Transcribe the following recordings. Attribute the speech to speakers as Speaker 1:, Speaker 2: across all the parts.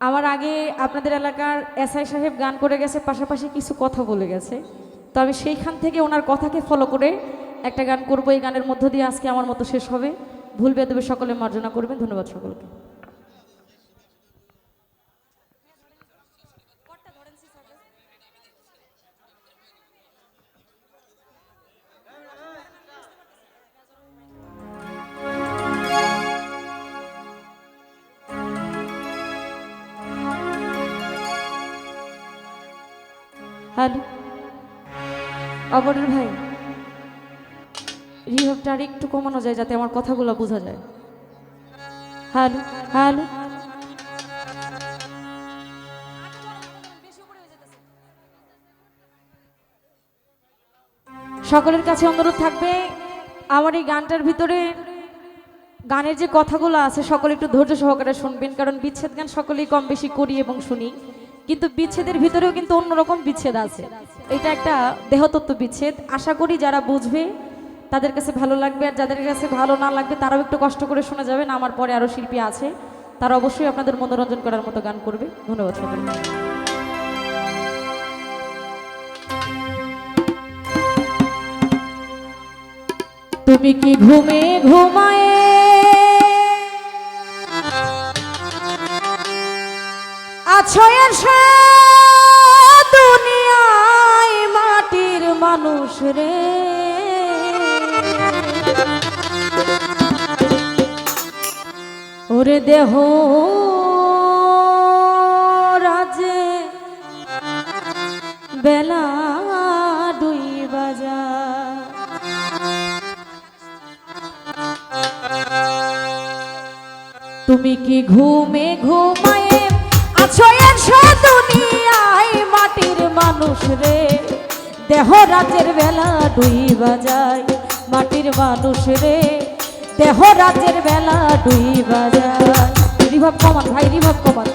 Speaker 1: আমার আগে আপনাদের এলাকার এসআই সাহেব গান করে গেছে, পাশাপাশি কিছু কথা বলে গেছে। তো আমি সেইখান থেকে ওনার কথাকে ফলো করে একটা গান করব, এই গানের মধ্য দিয়ে আজকে আমার মতো শেষ হবে। ভুল বেদবে সকলে মার্জনা করবেন। ধন্যবাদ সকলকে। হ্যালো। অবরের ভাই রিভাবটা আর একটু কমানো যায় যাতে আমার কথাগুলো বোঝা যায়। Hello hello. সকলের কাছে অনুরোধ থাকবে, আমার এই গানটার ভিতরে গানের যে কথাগুলো আছে, সকলে একটু ধৈর্য সহকারে শুনবেন, কারণ বিচ্ছেদ গান সকলেই কম বেশি করি এবং শুনি। কিন্তু বিচ্ছেদের ভিতরেও কিন্তু অন্যরকম বিচ্ছেদ আছে। এটা একটা দেহতত্ত্ব বিচ্ছেদ। আশা করি যারা বুঝবে, তাদের কাছে ভালো লাগবে আর যাদের কাছে ভালো না লাগবে, তারাও একটু কষ্ট করে শোনা যাবেন আমার পরে আরও শিল্পী আছে। তারা অবশ্যই আপনাদের মনোরঞ্জন করার মতো গান করবে। ধন্যবাদ সকলকে তুমি কি ঘুমে ঘুমায়ে আছো এসে দুনিয়ায় মাটির মানুষ রে। ওরে দেহ রাজে, বেলা দুই বাজা। তুমি কি ঘুমে ঘুমায়ে আছো এসো দুনিয়ায় মাটির মানুষ রে। দেহ রাতের বেলা দুই বাজায়, মাটির মানুষ রে। দেহ রাতের বেলা দুই বাজায়। রিভাব কমান, ভাই, রিভাব কমান।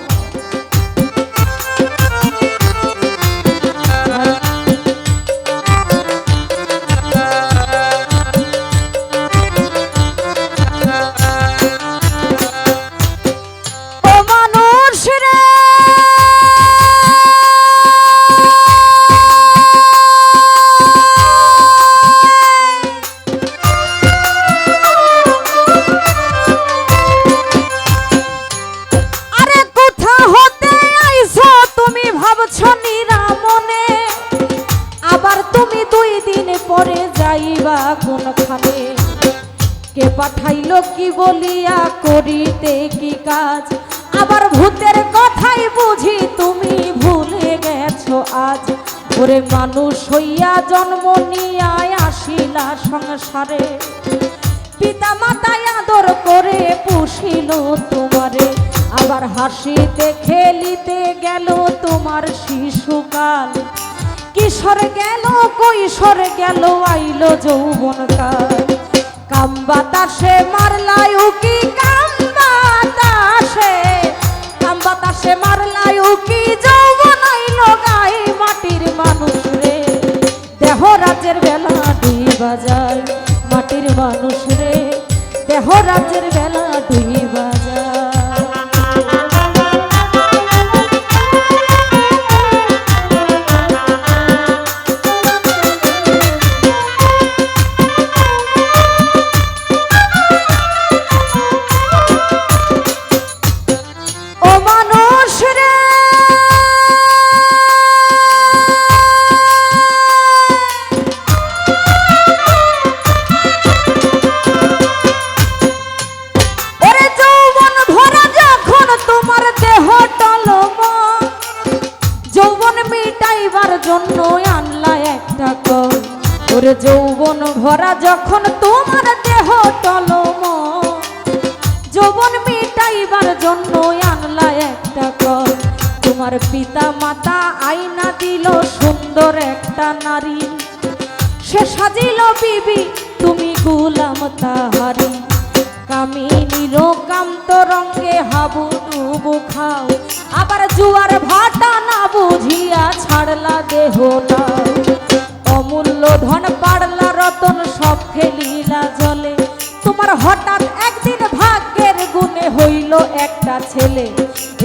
Speaker 1: কে পাঠাইলো কি বলিয়া করিতে কি কাজ? আবার ভূতের কথাই বুঝি তুমি ভুলে গেছো আজ। ওরে মানুষ হইয়া জন্ম নিয়া আসিলা সংসারে। পিতা মাতায় আদর করে পুষিল তোমারে। আবার হাসিতে খেলিতে গেল তোমার শিশুকাল। কিশোর গেল, কৈশোর গেল, আইল যৌবনকাল। বাতাসে মারলাই উকি কাম বাতাসে? কাম বাতাসে মারলাই উকি যৌবন আইলো মাটির মানুষ রে? দেহ রাজ্যের বেলা দুই বাজার মাটির মানুষ রে। দেহ রাজ্যের বেলা দুই যৌবন ভরা যখন তোমার দেহ টলম, যৌবন মিটাইবার জন্য আনলা একটা কল তোমার পিতা মাতা আইনা দিল সুন্দর একটা নারী। সে সাজিল বিবি, তুমি গুলাম তাহারি। কামিনীর কান্ত রঙ্গে হাবু ডুবু খাও। আবার জুয়ার ভাটা না বুঝিয়া ছাড়লা দেহটা অমূল্য ধন পারলা রতন সব ফেলিলা জলে। তোমার হঠাৎ একদিন ভাগ্যের গুণে হইল একটা ছেলে।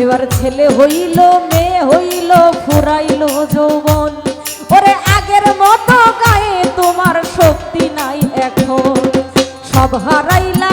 Speaker 1: এবার ছেলে হইল, মেয়ে হইল, ফুরাইল যৌবন। ওরে আগের মতো গায়ে তোমার শক্তি নাই এখন। সব হারাইলা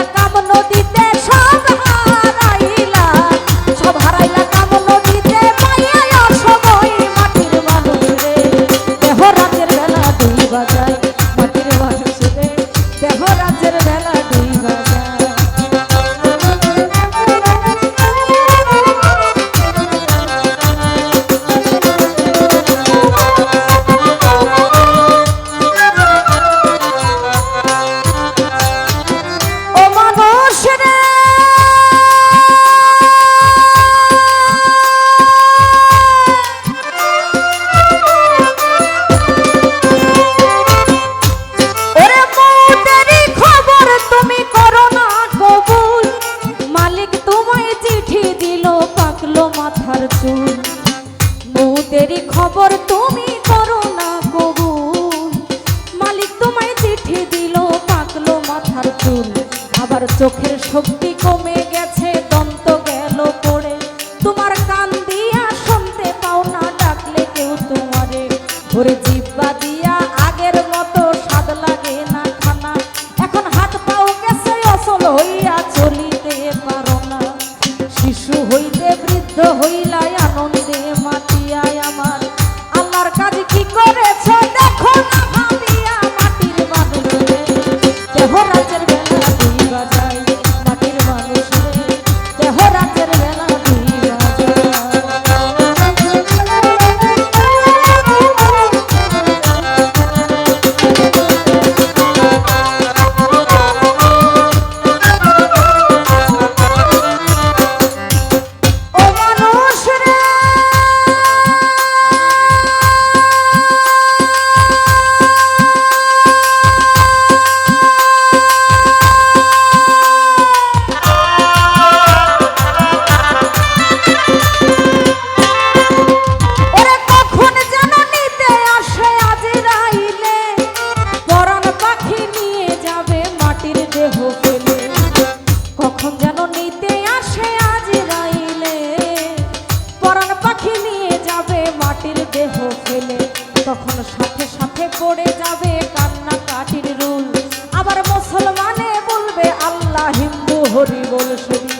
Speaker 1: হরি বল শুনি।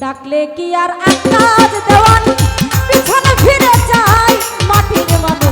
Speaker 1: ডাকলে কি আর আকাশ দেওয়ান? পিছনে ফিরে যায় মাটির মানুষ